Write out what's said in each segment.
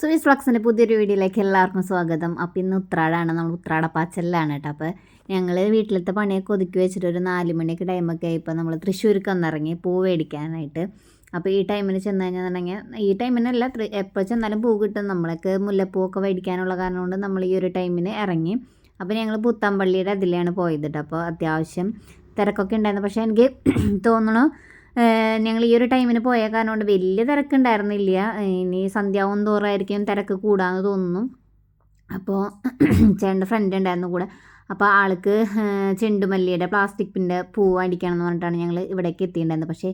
സുവീസ് ഫ്ലക്സിന്റെ പുതിയൊരു വീഡിയോയിലേക്ക് എല്ലാവർക്കും സ്വാഗതം. അപ്പോൾ ഇന്ന് ഉത്രാടാണ്. നമ്മൾ ഉത്രാട പാച്ചലിലാണ് കേട്ടോ. അപ്പോൾ ഞങ്ങൾ വീട്ടിലത്തെ പണിയൊക്കെ ഒതുക്കി വെച്ചിട്ട് ഒരു നാല് മണിയൊക്കെ ടൈമൊക്കെ ആയപ്പോൾ നമ്മൾ തൃശ്ശൂർക്ക് വന്നിറങ്ങി പൂ മേടിക്കാനായിട്ട്. അപ്പോൾ ഈ ടൈമിന് ചെന്ന് കഴിഞ്ഞിട്ടുണ്ടെങ്കിൽ ഈ ടൈമിനല്ല എപ്പോൾ ചെന്നാലും പൂ കിട്ടും. നമ്മളൊക്കെ മുല്ലപ്പൂവൊക്കെ മേടിക്കാനുള്ള കാരണം കൊണ്ട് നമ്മൾ ഈ ഒരു ടൈമിന് ഇറങ്ങി. അപ്പോൾ ഞങ്ങൾ പുത്തമ്പള്ളിയുടെ അതിലാണ് പോയത് കേട്ടോ. അപ്പോൾ അത്യാവശ്യം തിരക്കൊക്കെ ഉണ്ടായിരുന്നു. പക്ഷേ എനിക്ക് തോന്നണു ഞങ്ങൾ ഈ ഒരു ടൈമിന് പോയ കാരണം കൊണ്ട് വലിയ തിരക്കുണ്ടായിരുന്നില്ല. ഇനി സന്ധ്യാവും തോറായിരിക്കും തിരക്ക് കൂടാന്ന് തോന്നുന്നു. അപ്പോൾ ചേട്ടന്റെ ഫ്രണ്ട് ഉണ്ടായിരുന്നു കൂടെ. അപ്പോൾ ആൾക്ക് ചെണ്ടുമല്ലിയുടെ പ്ലാസ്റ്റിക് പിന്റെ പൂവ് അടിക്കണം എന്ന് പറഞ്ഞിട്ടാണ് ഞങ്ങൾ ഇവിടേക്ക് എത്തിയിട്ടുണ്ടായിരുന്നത്. പക്ഷേ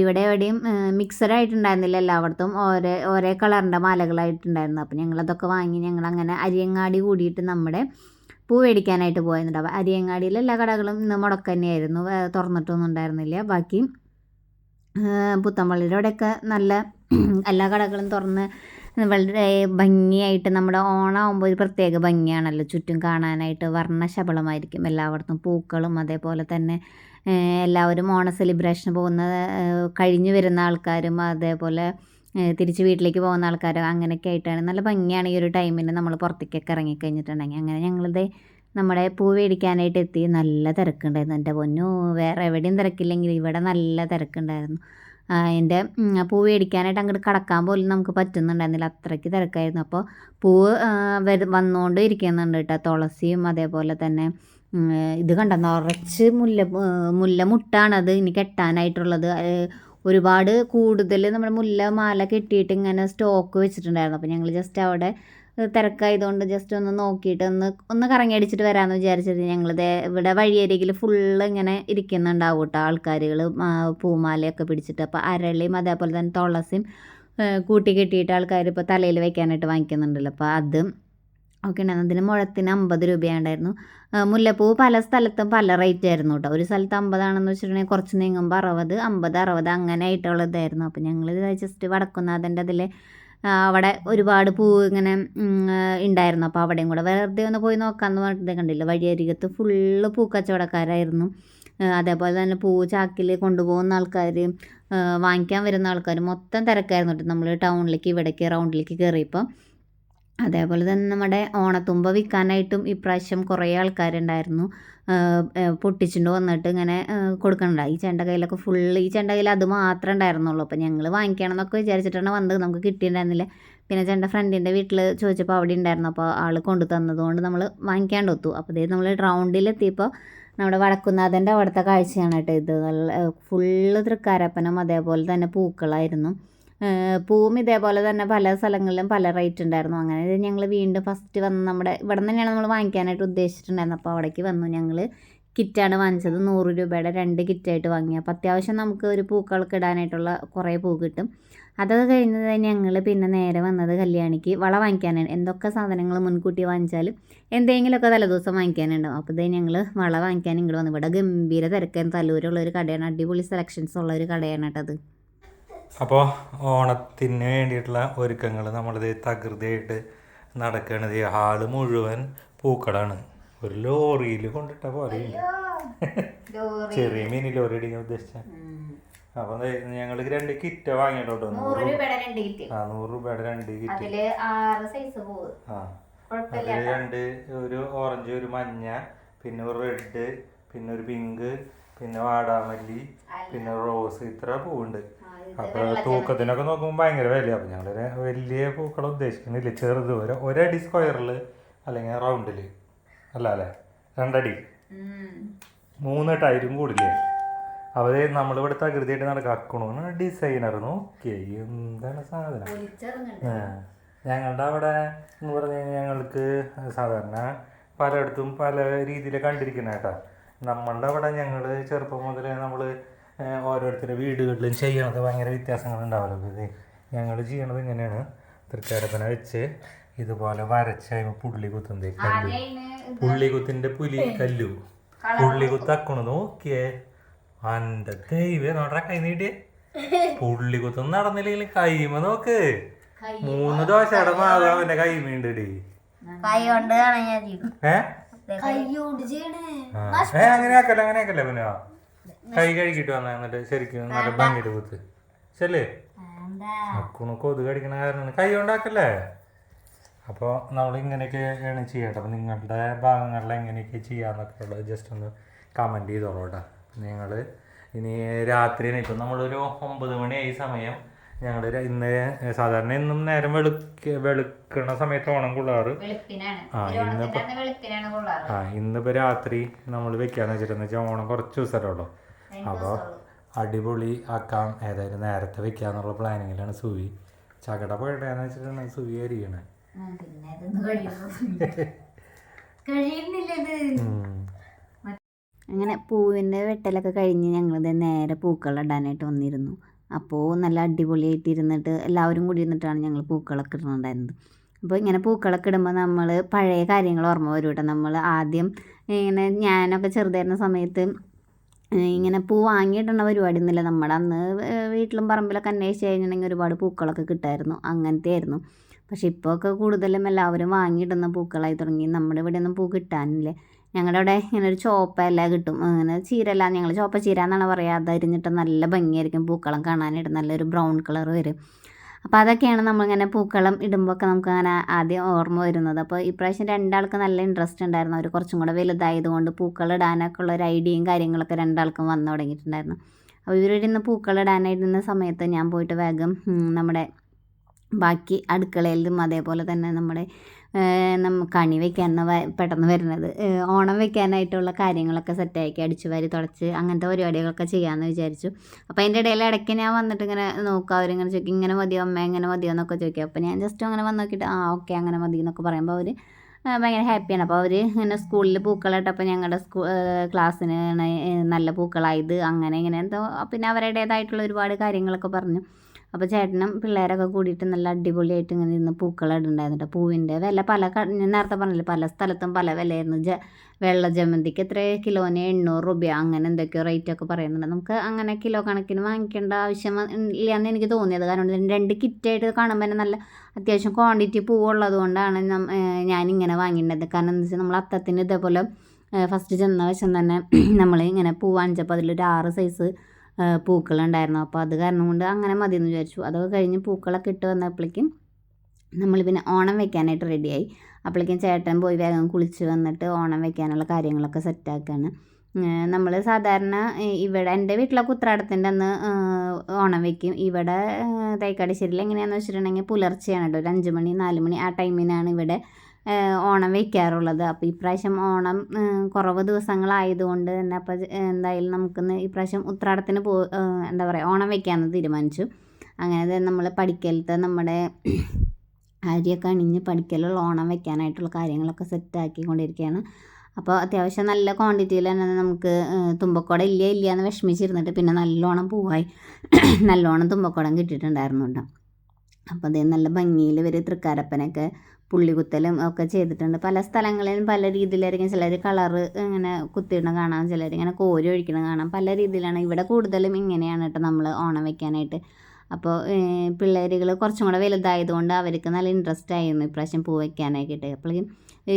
ഇവിടെ എവിടെയും മിക്സഡായിട്ടുണ്ടായിരുന്നില്ല എല്ലായിടത്തും. ഓരോ ഓരോ കളറിന്റെ മാലകളായിട്ടുണ്ടായിരുന്നു. അപ്പോൾ ഞങ്ങളതൊക്കെ വാങ്ങി ഞങ്ങൾ അങ്ങനെ അരിയങ്ങാടി കൂടിയിട്ട് നമ്മുടെ പൂ മേടിക്കാനായിട്ട് പോയിരുന്നുണ്ട് അപ്പോൾ അരിയങ്ങാടിയിൽ എല്ലാ കടകളും ഇന്ന് മുടക്കന്നെയായിരുന്നു തുറന്നിട്ടൊന്നും ഉണ്ടായിരുന്നില്ല. ബാക്കി പുത്തമ്പള്ളിയുടെ അവിടെയൊക്കെ നല്ല എല്ലാ കടകളും തുറന്ന് വളരെ ഭംഗിയായിട്ട് നമ്മുടെ ഓണമാകുമ്പോൾ ഒരു പ്രത്യേക ഭംഗിയാണല്ലോ. ചുറ്റും കാണാനായിട്ട് വർണശബളമായിരിക്കും. എല്ലായിടത്തും പൂക്കളും അതേപോലെ തന്നെ എല്ലാവരും ഓണ സെലിബ്രേഷന് പോകുന്ന കഴിഞ്ഞു വരുന്ന ആൾക്കാരും അതേപോലെ തിരിച്ച് വീട്ടിലേക്ക് പോകുന്ന ആൾക്കാരും അങ്ങനെയൊക്കെ ആയിട്ടാണ്. നല്ല ഭംഗിയാണ് ഈ ഒരു ടൈമിന് നമ്മൾ പുറത്തേക്കൊക്കെ ഇറങ്ങിക്കഴിഞ്ഞിട്ടുണ്ടെങ്കിൽ. അങ്ങനെ ഞങ്ങളിത് നമ്മുടെ പൂ മേടിക്കാനായിട്ട് എത്തി. നല്ല തിരക്കുണ്ടായിരുന്നു. എന്റെ പൊന്നു വേറെ എവിടെയും തിരക്കില്ലെങ്കിൽ ഇവിടെ നല്ല തിരക്കുണ്ടായിരുന്നു. എന്റെ പൂ മേടിക്കാനായിട്ട് അങ്ങോട്ട് കടക്കാൻ പോലും നമുക്ക് പറ്റുന്നുണ്ടായിരുന്നില്ല. അത്രയ്ക്ക് തിരക്കായിരുന്നു. അപ്പോൾ പൂവ് വരു വന്നുകൊണ്ട് ഇരിക്കുന്നുണ്ട് കേട്ടോ. തുളസിയും അതേപോലെ തന്നെ ഇത് കണ്ട? നിറച്ച് മുല്ല മുല്ല മുട്ടാണത് ഇനി കെട്ടാനായിട്ടുള്ളത്. ഒരുപാട് കൂടുതൽ നമ്മുടെ മുല്ല മാല കെട്ടിയിട്ട് ഇങ്ങനെ സ്റ്റോക്ക് വെച്ചിട്ടുണ്ടായിരുന്നു. അപ്പോൾ ഞങ്ങൾ ജസ്റ്റ് അവിടെ തിരക്കായതുകൊണ്ട് ജസ്റ്റ് ഒന്ന് നോക്കിയിട്ട് ഒന്ന് ഒന്ന് കറങ്ങി അടിച്ചിട്ട് വരാമെന്ന് വിചാരിച്ചിട്ട് ഞങ്ങളിത് ഇവിടെ വഴിയരികിൽ ഫുള്ള് ഇങ്ങനെ ഇരിക്കുന്നുണ്ടാവും കേട്ടോ ആൾക്കാരുകൾ പൂമാലയൊക്കെ പിടിച്ചിട്ട്. അപ്പോൾ അരളിയും അതേപോലെ തന്നെ തുളസിയും കൂട്ടി കെട്ടിയിട്ട് ആൾക്കാർ ഇപ്പോൾ തലയിൽ വയ്ക്കാനായിട്ട് വാങ്ങിക്കുന്നുണ്ടല്ലോ. അപ്പോൾ അത് ഒക്കെ ഉണ്ടായിരുന്നു. അതിന് മുഴത്തിന് അമ്പത് രൂപയുണ്ടായിരുന്നു. മുല്ലപ്പൂ പല സ്ഥലത്തും പല റേറ്റ് ആയിരുന്നു കേട്ടോ ഒരു സ്ഥലത്ത് അമ്പതാണെന്ന് വെച്ചിട്ടുണ്ടെങ്കിൽ കുറച്ച് നീങ്ങുമ്പോൾ അറുപത് അമ്പത് അറുപത് അങ്ങനെ ആയിട്ടുള്ളതായിരുന്നു അപ്പോൾ ഞങ്ങൾ ജസ്റ്റ് വടക്കുന്നാഥന്റെ അതിൽ അവിടെ ഒരുപാട് പൂ ഇങ്ങനെ ഉണ്ടായിരുന്നു അപ്പോൾ അവിടെയും കൂടെ വെറുതെ ഒന്ന് പോയി നോക്കാമെന്ന് പറഞ്ഞിട്ട് കണ്ടില്ല. വഴിയരികത്ത് ഫുള്ള് പൂക്കച്ചവടക്കാരായിരുന്നു. അതേപോലെ തന്നെ പൂ ചാക്കിൽ കൊണ്ടുപോകുന്ന ആൾക്കാർ വാങ്ങിക്കാൻ വരുന്ന ആൾക്കാർ മൊത്തം തിരക്കായിരുന്നു നമ്മൾ ടൗണിലേക്ക് ഇവിടേക്ക് റൗണ്ടിലേക്ക് കയറിയപ്പോൾ അതേപോലെ തന്നെ നമ്മുടെ ഓണത്തുമ്പ വിൽക്കാനായിട്ടും ഇപ്രാവശ്യം കുറേ ആൾക്കാരുണ്ടായിരുന്നു. പൊട്ടിച്ചുകൊണ്ട് വന്നിട്ട് ഇങ്ങനെ കൊടുക്കണ്ട ഈ ചെണ്ട കയ്യിലൊക്കെ ഫുള്ള് ഈ ചെണ്ട കയ്യിൽ അത് മാത്രമേ ഉണ്ടായിരുന്നുള്ളൂ. അപ്പോൾ ഞങ്ങൾ വാങ്ങിക്കണം എന്നൊക്കെ വിചാരിച്ചിട്ടാണ് വന്നത്. നമുക്ക് കിട്ടിയിട്ടുണ്ടായിരുന്നില്ല. പിന്നെ ചേട്ടന്റെ ഫ്രണ്ടിന്റെ വീട്ടിൽ ചോദിച്ചപ്പോൾ അവിടെ ഉണ്ടായിരുന്നു. അപ്പോൾ ആൾ കൊണ്ടു തന്നതുകൊണ്ട് നമ്മൾ വാങ്ങിക്കാണ്ട് ഒത്തു. അപ്പോൾ ഇതേ നമ്മൾ റൗണ്ടിലെത്തിയപ്പോൾ നമ്മുടെ വടക്കുന്നാഥന്റെ അവിടുത്തെ കാഴ്ചയാണ് കേട്ടോ ഇത്. നല്ല ഫുള്ള് തൃക്കാരപ്പനും അതേപോലെ തന്നെ പൂക്കളായിരുന്നു. പൂവും ഇതേപോലെ തന്നെ പല സ്ഥലങ്ങളിലും പല റേറ്റ് ഉണ്ടായിരുന്നു. അങ്ങനെ ഞങ്ങൾ വീണ്ടും ഫസ്റ്റ് വന്ന് നമ്മുടെ ഇവിടെ തന്നെയാണ് നമ്മൾ വാങ്ങിക്കാനായിട്ട് ഉദ്ദേശിച്ചിട്ടുണ്ടായിരുന്നത്. അപ്പോൾ അവിടേക്ക് വന്നു. ഞങ്ങൾ കിറ്റാണ് വാങ്ങിച്ചത്. നൂറ് രൂപയുടെ രണ്ട് കിറ്റായിട്ട് വാങ്ങി. അപ്പോൾ അത്യാവശ്യം നമുക്ക് ഒരു പൂക്കൾക്ക് ഇടാനായിട്ടുള്ള കുറേ പൂ കിട്ടും. അതൊക്കെ കഴിഞ്ഞത് ഞങ്ങൾ പിന്നെ നേരെ വന്നത് കല്യാണിക്ക് വള വാങ്ങിക്കാനാണ്. എന്തൊക്കെ സാധനങ്ങൾ മുൻകൂട്ടി വാങ്ങിച്ചാലും എന്തെങ്കിലുമൊക്കെ തലേദിവസം വാങ്ങിക്കാനുണ്ടാവും. അപ്പോൾ ഇതേ ഞങ്ങൾ വള വാങ്ങിക്കാൻ ഇങ്ങോട്ട് വന്നു. ഇവിടെ ഗംഭീര തിരക്കാൻ തലൂരുള്ള ഒരു കടയാണ്. അടിപൊളി സെലക്ഷൻസ് ഉള്ള ഒരു കടയാണ് കേട്ടത് അപ്പോൾ ഓണത്തിന് വേണ്ടിയിട്ടുള്ള ഒരുക്കങ്ങൾ നമ്മളിത് തകൃതിയായിട്ട് നടക്കണത്. ഹാൾ മുഴുവൻ പൂക്കളാണ്. ഒരു ലോറിയിൽ കൊണ്ടിട്ട പോലെ ചെറിയ മിനി ലോറി അടിക്കാൻ ഉദ്ദേശിച്ച. അപ്പൊ ഞങ്ങൾ രണ്ട് കിറ്റ് വാങ്ങിയിട്ടോ നൂറ് രൂപ രൂപയുടെ രണ്ട് കിറ്റ്. ആ നൂറ് രൂപയുടെ രണ്ട് കിറ്റ്. ആ. അതിൽ രണ്ട് ഒരു ഓറഞ്ച് ഒരു മഞ്ഞ പിന്നെ ഒരു റെഡ് പിന്നെ ഒരു പിങ്ക് പിന്നെ വാടാമല്ലി പിന്നെ റോസ് ഇത്ര പൂവുണ്ട്. അപ്പൊ തൂക്കത്തിനൊക്കെ നോക്കുമ്പോൾ ഭയങ്കര വില അപ്പൊ ഞങ്ങൾ വലിയ പൂക്കൾ ഉദ്ദേശിക്കുന്നില്ല. ചെറുത് ഒരു ഒരടി സ്ക്വയറിൽ അല്ലെങ്കിൽ റൗണ്ടിൽ. അല്ല അല്ലേ? രണ്ടടി. മൂന്ന് ടൈലും കൂടില്ലേ? അവർ നമ്മളിവിടെ തകൃതിയായിട്ട് നടക്കണു ഡിസൈനർ നോക്കിയേ. എന്താണ് സാധനം. ഞങ്ങളുടെ അവിടെ എന്ന് പറഞ്ഞു കഴിഞ്ഞാൽ ഞങ്ങൾക്ക് സാധാരണ പലയിടത്തും പല രീതിയിൽ കണ്ടിരിക്കുന്ന കേട്ടോ. നമ്മളുടെ അവിടെ ഞങ്ങൾ ചെറുപ്പം മുതലേ നമ്മൾ ഓരോരുത്തരുടെ വീടുകളിലും ചെയ്യണത് ഭയങ്കര വ്യത്യാസങ്ങൾ ഉണ്ടാവുമല്ലോ ഇത്. ഞങ്ങൾ ചെയ്യണത് ഇങ്ങനെയാണ്. തൃക്കാടപ്പന വെച്ച് ഇതുപോലെ വരച്ച് കഴിയുമ്പോൾ പുള്ളി കുത്തുന്നത് കല്ലു. പുള്ളി കുത്തിന്റെ പുലി കല്ലു. പുള്ളി കുത്തക്കണു നോക്കിയേ. അന്റെ ദൈവം നോട്ടാ കൈ നീട്ടിയേ പുള്ളി കുത്തും നടന്നില്ലെങ്കിൽ കൈമ നോക്ക്. മൂന്ന് ദോശയുടെ മാവ് അവന്റെ കൈമീണ്ടടി കൈ കൊണ്ട്. ഏ അങ്ങനെ ആക്കല്ല അങ്ങനെ ആക്കല്ല പിന്നെ? കൈ കഴുകിട്ട് വന്ന എന്നിട്ട് ശരിക്കും നല്ല ഭംഗിയിട്ട് കുത്ത്. ശല്ലേ അക്കുണ് കൊതുക് കടിക്കണ കാരണം കൈ കൊണ്ടാക്കല്ലേ? അപ്പോൾ നമ്മൾ ഇങ്ങനെയൊക്കെയാണ് ചെയ്യേണ്ടത്. അപ്പോൾ നിങ്ങളുടെ ഭാഗങ്ങളിൽ എങ്ങനെയൊക്കെ ചെയ്യാന്നൊക്കെ ഉള്ളത് ജസ്റ്റ് ഒന്ന് കമന്റ് ചെയ്തോളൂ കേട്ടോ. നിങ്ങൾ ഇനി രാത്രിയാണ്. ഇപ്പം നമ്മളൊരു ഒമ്പത് മണിയായി സമയം. ഞങ്ങൾ ഇന്ന് സാധാരണ ഇന്നും നേരം വെളുക്ക വെളുക്കണ സമയത്ത് ഓണം കൊള്ളാറ്. ആ ഇന്നിപ്പോൾ ആ ഇന്നിപ്പോൾ രാത്രി നമ്മൾ വെക്കാന്ന് വെച്ചിട്ടെന്ന് വെച്ചാൽ ഓണം കുറച്ച് ദിവസമല്ലോ അപ്പോൾ അടിപൊളി ആക്കാം. ഏതായാലും നേരത്തെ വെക്കാന്നുള്ള പ്ലാനിങ്ങിലാണ് സുവി. ചകട പോയിട്ടാന്ന് വെച്ചിട്ടുണ്ടെങ്കിൽ സുവി അരിയണേ അങ്ങനെ പൂവിന്റെ വെട്ടലൊക്കെ കഴിഞ്ഞ് ഞങ്ങളിത് നേരെ പൂക്കളം ഇടാനായിട്ട് വന്നിരുന്നു. അപ്പോൾ നല്ല അടിപൊളിയായിട്ട് ഇരുന്നിട്ട് എല്ലാവരും കൂടി ഇരുന്നിട്ടാണ് ഞങ്ങൾ പൂക്കളൊക്കെ ഇടുന്നുണ്ടായിരുന്നത്. അപ്പോൾ ഇങ്ങനെ പൂക്കളൊക്കെ ഇടുമ്പോൾ നമ്മൾ പഴയ കാര്യങ്ങൾ ഓർമ്മ വരും കേട്ടോ. നമ്മൾ ആദ്യം ഇങ്ങനെ ഞാനൊക്കെ ചെറുതായിരുന്ന സമയത്ത് ഇങ്ങനെ പൂ വാങ്ങിയിട്ടുള്ള പരിപാടി ഒന്നുമില്ല നമ്മുടെ അന്ന് വീട്ടിലും പറമ്പിലൊക്കെ അന്വേഷിച്ച് കഴിഞ്ഞിട്ടുണ്ടെങ്കിൽ ഒരുപാട് പൂക്കളൊക്കെ കിട്ടായിരുന്നു. അങ്ങനത്തെ ആയിരുന്നു. പക്ഷെ ഇപ്പോൾ ഒക്കെ കൂടുതലും എല്ലാവരും വാങ്ങിയിടുന്ന പൂക്കളായി തുടങ്ങി. നമ്മുടെ ഇവിടെ ഒന്നും പൂ കിട്ടാനില്ല. ഞങ്ങളുടെ അവിടെ ഇങ്ങനെ ഒരു ചോപ്പ എല്ലാം കിട്ടും. അങ്ങനെ ചീരല്ല ഞങ്ങൾ ചോപ്പ ചീര എന്നാണ് പറയുക അതരിഞ്ഞിട്ട് നല്ല ഭംഗിയായിരിക്കും. പൂക്കളം കാണാനായിട്ട് നല്ലൊരു ബ്രൗൺ കളർ വരും. അപ്പോൾ അതൊക്കെയാണ് നമ്മളിങ്ങനെ പൂക്കളം ഇടുമ്പോൾ ഒക്കെ നമുക്ക് അങ്ങനെ ആദ്യം ഓർമ്മ വരുന്നത്. അപ്പോൾ ഇപ്രാവശ്യം രണ്ടാൾക്ക് നല്ല ഇൻട്രസ്റ്റ് ഉണ്ടായിരുന്നു. അവർ കുറച്ചും കൂടെ വലുതായതുകൊണ്ട് പൂക്കളം ഇടാനൊക്കെ ഉള്ള ഒരു ഐഡിയയും കാര്യങ്ങളൊക്കെ രണ്ടാൾക്കും വന്നു തുടങ്ങിയിട്ടുണ്ടായിരുന്നു. അപ്പോൾ ഇവരുടെ ഇന്ന് പൂക്കളം ഇടാനായിരുന്ന സമയത്ത് ഞാൻ പോയിട്ട് വേഗം നമ്മുടെ ബാക്കി അടുക്കളയിലും അതേപോലെ തന്നെ നമ്മുടെ നമ്മൾ നമ്മ കണി വെക്കാൻ പെട്ടെന്ന് വരുന്നത്. ഓണം വയ്ക്കാനായിട്ടുള്ള കാര്യങ്ങളൊക്കെ സെറ്റാക്കി അടിച്ചു വാരി തുടച്ച് അങ്ങനത്തെ പരിപാടികളൊക്കെ ചെയ്യാമെന്ന് വിചാരിച്ചു. അപ്പോൾ അതിന്റെ ഇടയിൽ ഇടയ്ക്ക് ഞാൻ വന്നിട്ട് ഇങ്ങനെ നോക്കുക അവരിങ്ങനെ ചോദിക്കും ഇങ്ങനെ മതിയോ അമ്മ? എങ്ങനെ മതിയോ? എന്നൊക്കെ ചോദിക്കും. അപ്പോൾ ഞാൻ ജസ്റ്റ് അങ്ങനെ വന്ന് നോക്കിയിട്ട് ആ ഓക്കെ അങ്ങനെ മതി എന്നൊക്കെ പറയുമ്പോൾ അവർ ഭയങ്കര ഹാപ്പിയാണ് അപ്പോൾ അവർ ഇങ്ങനെ സ്കൂളിൽ പൂക്കളിട്ടപ്പോൾ ഞങ്ങളുടെ സ്കൂ ക്ലാസ്സിന് നല്ല പൂക്കളായത് അങ്ങനെ ഇങ്ങനെ എന്തോ പിന്നെ അവരുടേതായിട്ടുള്ള ഒരുപാട് കാര്യങ്ങളൊക്കെ പറഞ്ഞു. അപ്പോൾ ചേട്ടനും പിള്ളേരൊക്കെ കൂടിയിട്ട് നല്ല അടിപൊളിയായിട്ട് ഇങ്ങനെ ഇരുന്ന് പൂക്കളിടുണ്ടായിരുന്നു പൂവിന്റെ വില പല ഞാൻ നേരത്തെ പറഞ്ഞില്ലേ പല സ്ഥലത്തും പല വിലയായിരുന്നു. ജ വെള്ള ജമന്തിക്ക് എത്ര കിലോന് എണ്ണൂറ് രൂപ. അങ്ങനെ എന്തൊക്കെയോ റേറ്റ് ഒക്കെ പറയുന്നുണ്ട്. നമുക്ക് അങ്ങനെ കിലോ കണക്കിന് വാങ്ങിക്കേണ്ട ആവശ്യം എന്ന് എനിക്ക് തോന്നിയത്. കാരണം രണ്ട് കിറ്റായിട്ട് കാണുമ്പോൾ തന്നെ നല്ല അത്യാവശ്യം ക്വാണ്ടിറ്റി പൂവുള്ളത് കൊണ്ടാണ് ഞാനിങ്ങനെ വാങ്ങിയിട്ടത് കാരണം എന്താ വെച്ചാൽ നമ്മൾ അത്തത്തിന് ഇതേപോലെ ഫസ്റ്റ് ചെന്ന വശം തന്നെ നമ്മൾ ഇങ്ങനെ പൂ വാങ്ങിച്ചപ്പോൾ അതിലൊരു ആറ് സൈസ് പൂക്കളുണ്ടായിരുന്നു. അപ്പോൾ അത് കാരണം കൊണ്ട് അങ്ങനെ മതി എന്ന് വിചാരിച്ചു. അതൊക്കെ കഴിഞ്ഞ് പൂക്കളൊക്കെ ഇട്ട് വന്നപ്പോഴേക്കും നമ്മൾ പിന്നെ ഓണം വെക്കാനായിട്ട് റെഡിയായി. അപ്പോഴേക്കും ചേട്ടൻ പോയി വേഗം കുളിച്ച് വന്നിട്ട് ഓണം വെക്കാനുള്ള കാര്യങ്ങളൊക്കെ സെറ്റാക്കുകയാണ് നമ്മൾ സാധാരണ ഇവിടെ എന്റെ വീട്ടിലൊക്കെ ഉത്രാടത്തിന്റെ അന്ന് ഓണം വെക്കും. ഇവിടെ തൈക്കാടിശ്ശേരിയിൽ എങ്ങനെയാണെന്ന് വെച്ചിട്ടുണ്ടെങ്കിൽ പുലർച്ചെയാണ് കേട്ടോ. ഒരു അഞ്ച് മണി നാല് മണി ആ ടൈമിനാണ് ഇവിടെ ഓണം വയ്ക്കാറുള്ളത് അപ്പോൾ ഇപ്രാവശ്യം ഓണം കുറവ് ദിവസങ്ങളായതുകൊണ്ട് തന്നെ അപ്പോൾ എന്തായാലും നമുക്കിന്ന് ഇപ്രാവശ്യം ഉത്രാടത്തിന് പോ എന്താ പറയുക ഓണം വയ്ക്കാമെന്ന് തീരുമാനിച്ചു. അങ്ങനെ നമ്മൾ പഠിക്കലത്തെ നമ്മുടെ അരിയൊക്കെ അണിഞ്ഞ് പഠിക്കലുള്ള ഓണം വയ്ക്കാനായിട്ടുള്ള കാര്യങ്ങളൊക്കെ സെറ്റാക്കിക്കൊണ്ടിരിക്കുകയാണ് അപ്പോൾ അത്യാവശ്യം നല്ല ക്വാണ്ടിറ്റിയിൽ തന്നെ നമുക്ക് തുമ്പക്കോട ഇല്ല ഇല്ല എന്ന് വിഷമിച്ചിരുന്നിട്ട് പിന്നെ നല്ലോണം പൂവായി. നല്ലോണം തുമ്പക്കോടം കിട്ടിയിട്ടുണ്ടായിരുന്നു കേട്ടോ. അപ്പോൾ അതേ നല്ല ഭംഗിയിൽ ഇവർ തൃക്കാരപ്പനൊക്കെ പുള്ളികുത്തലും ഒക്കെ ചെയ്തിട്ടുണ്ട്. പല സ്ഥലങ്ങളിലും പല രീതിയിലായിരിക്കും ചിലർ കളറ് ഇങ്ങനെ കുത്തിയിടണം കാണാം ചിലർ ഇങ്ങനെ കോരി ഒഴിക്കണം കാണാം. പല രീതിയിലാണ്. ഇവിടെ കൂടുതലും ഇങ്ങനെയാണ് കേട്ടോ നമ്മൾ ഓണം വെക്കാനായിട്ട്. അപ്പോൾ പിള്ളേരുകൾ കുറച്ചും കൂടെ വലുതായതുകൊണ്ട് അവർക്ക് നല്ല ഇൻട്രസ്റ്റ് ആയിരുന്നു ഇപ്രാവശ്യം പൂ വയ്ക്കാനായിട്ട് അപ്പോഴേക്കും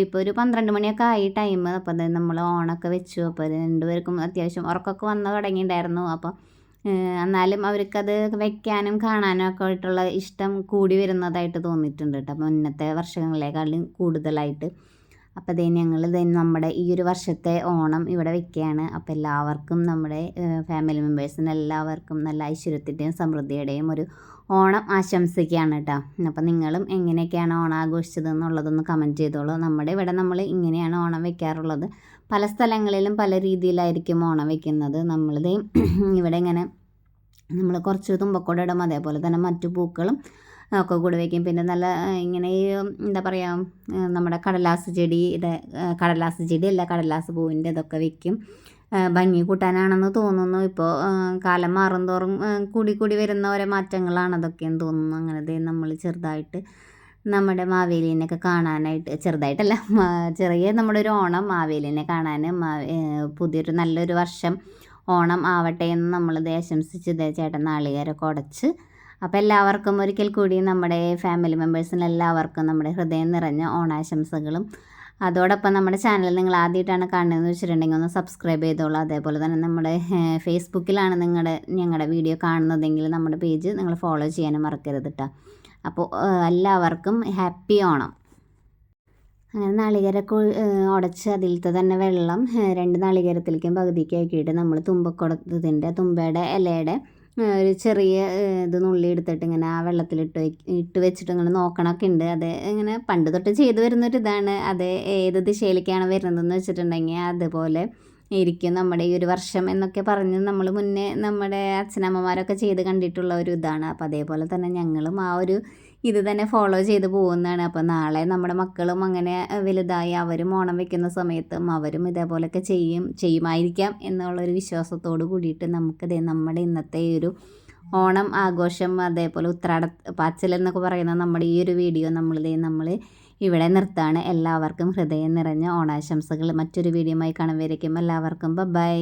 ഇപ്പോൾ ഒരു പന്ത്രണ്ട് മണിയൊക്കെ ആയി ടൈം അപ്പോൾ നമ്മൾ ഓണൊക്കെ വെച്ചു. അപ്പോൾ രണ്ടുപേർക്കും അത്യാവശ്യം ഉറക്കമൊക്കെ വന്ന് തുടങ്ങിയിട്ടുണ്ടായിരുന്നു. അപ്പോൾ എന്നാലും അവർക്കത് വെക്കാനും കാണാനും ഒക്കെ ആയിട്ടുള്ള ഇഷ്ടം കൂടി വരുന്നതായിട്ട് തോന്നിയിട്ടുണ്ട് കേട്ടോ മുന്നത്തെ വർഷങ്ങളെക്കാളും കൂടുതലായിട്ട്. അപ്പോൾ ഇതേ ഞങ്ങൾ ദേ നമ്മുടെ ഈ ഒരു വർഷത്തെ ഓണം ഇവിടെ വെക്കുകയാണ്. അപ്പോൾ എല്ലാവർക്കും നമ്മുടെ ഫാമിലി മെമ്പേഴ്സിന് എല്ലാവർക്കും നല്ല ഐശ്വര്യത്തിന്റെയും സമൃദ്ധിയുടെയും ഒരു ഓണം ആശംസിക്കുകയാണ് കേട്ടോ അപ്പോൾ നിങ്ങളും എങ്ങനെയൊക്കെയാണ് ഓണം ആഘോഷിച്ചത് എന്നുള്ളതൊന്ന് കമന്റ് ചെയ്തോളൂ. നമ്മുടെ ഇവിടെ നമ്മൾ ഇങ്ങനെയാണ് ഓണം വെക്കാറുള്ളത്. പല സ്ഥലങ്ങളിലും പല രീതിയിലായിരിക്കും ഓണം വെക്കുന്നത്. നമ്മളിത് ഇവിടെ ഇങ്ങനെ നമ്മൾ കുറച്ച് തുമ്പക്കൂടെ ഇടും അതേപോലെ തന്നെ മറ്റു പൂക്കളും ഒക്കെ കൂടെ വയ്ക്കും പിന്നെ നല്ല ഇങ്ങനെ എന്താ പറയുക നമ്മുടെ കടലാസ് ചെടിയുടെ കടലാസ് ചെടി അല്ല കടലാസ് പൂവിന്റെ ഇതൊക്കെ വയ്ക്കും ഭംഗി കൂട്ടാനാണെന്ന് തോന്നുന്നു. ഇപ്പോൾ കാലം മാറും തോറും കൂടി കൂടി വരുന്ന ഓരോ മാറ്റങ്ങളാണ് അതൊക്കെയെന്ന് തോന്നുന്നു. അങ്ങനെ നമ്മൾ ചെറുതായിട്ട് നമ്മുടെ മാവേലിനെയൊക്കെ കാണാനായിട്ട് ചെറുതായിട്ടല്ല ചെറിയ നമ്മുടെ ഒരു ഓണം മാവേലിനെ കാണാൻ പുതിയൊരു നല്ലൊരു വർഷം ഓണം ആവട്ടെ എന്ന് നമ്മൾ ആശംസിച്ച് ദേ ചേട്ടൻ നാളികേരൊക്കെ ഉടച്ച് അപ്പോൾ എല്ലാവർക്കും ഒരിക്കൽ കൂടി നമ്മുടെ ഫാമിലി മെമ്പേഴ്സിന് എല്ലാവർക്കും നമ്മുടെ ഹൃദയം നിറഞ്ഞ ഓണാശംസകളും. അതോടൊപ്പം നമ്മുടെ ചാനൽ നിങ്ങൾ ആദ്യമായിട്ടാണ് കാണുന്നതെന്ന് വെച്ചിട്ടുണ്ടെങ്കിൽ ഒന്ന് സബ്സ്ക്രൈബ് ചെയ്തോളൂ. അതേപോലെ തന്നെ നമ്മുടെ ഫേസ്ബുക്കിലാണ് നിങ്ങളുടെ ഞങ്ങളുടെ വീഡിയോ കാണുന്നതെങ്കിൽ നമ്മുടെ പേജ് നിങ്ങൾ ഫോളോ ചെയ്യാനും മറക്കരുത് കേട്ടോ അപ്പോൾ എല്ലാവർക്കും ഹാപ്പി ഓണം. അങ്ങനെ ഏഹ് ഉടച്ച് അതിലത്തെ തന്നെ വെള്ളം രണ്ട് നാളികേരത്തിലേക്കും പകുതിക്ക് ആക്കിയിട്ട് നമ്മൾ തുമ്പക്കുടത്തിന്റെ തുമ്പയുടെ ഇലയുടെ ഒരു ചെറിയ ഇത് നുള്ളി എടുത്തിട്ട് ഇങ്ങനെ ആ വെള്ളത്തിലിട്ട് ഇട്ട് വെച്ചിട്ട് ഇങ്ങനെ നോക്കണമൊക്കെ ഉണ്ട്. അത് ഇങ്ങനെ പണ്ട് തൊട്ട് ചെയ്തു വരുന്നൊരിതാണ്. അത് ഏത് ദിശയിലേക്കാണ് വരുന്നതെന്ന് വെച്ചിട്ടുണ്ടെങ്കിൽ അതുപോലെ ഇരിക്കും നമ്മുടെ ഈ ഒരു വർഷം എന്നൊക്കെ പറഞ്ഞ് നമ്മൾ മുന്നേ നമ്മുടെ അച്ഛനമ്മമാരൊക്കെ ചെയ്ത് കണ്ടിട്ടുള്ള ഒരു ഇതാണ്. അപ്പോൾ അതേപോലെ തന്നെ ഞങ്ങളും ആ ഒരു ഇത് തന്നെ ഫോളോ ചെയ്ത് പോകുന്നതാണ്. അപ്പോൾ നാളെ നമ്മുടെ മക്കളും അങ്ങനെ വലുതായി അവരും ഓണം വെക്കുന്ന സമയത്തും അവരും ഇതേപോലെയൊക്കെ ചെയ്യും ചെയ്യുമായിരിക്കാം എന്നുള്ളൊരു വിശ്വാസത്തോട് കൂടിയിട്ട് നമുക്കത് നമ്മുടെ ഇന്നത്തെ ഈ ഒരു ഓണം ആഘോഷം അതേപോലെ ഉത്രാട പാച്ചൽ എന്നൊക്കെ പറയുന്ന നമ്മുടെ ഈ ഒരു വീഡിയോ നമ്മളിത് നമ്മൾ ഇവിടെ നിർത്താണ്. എല്ലാവർക്കും ഹൃദയം നിറഞ്ഞ ഓണാശംസകൾ. മറ്റൊരു വീഡിയോയുമായി കാണുമ്പോഴേക്കും എല്ലാവർക്കും ബൈ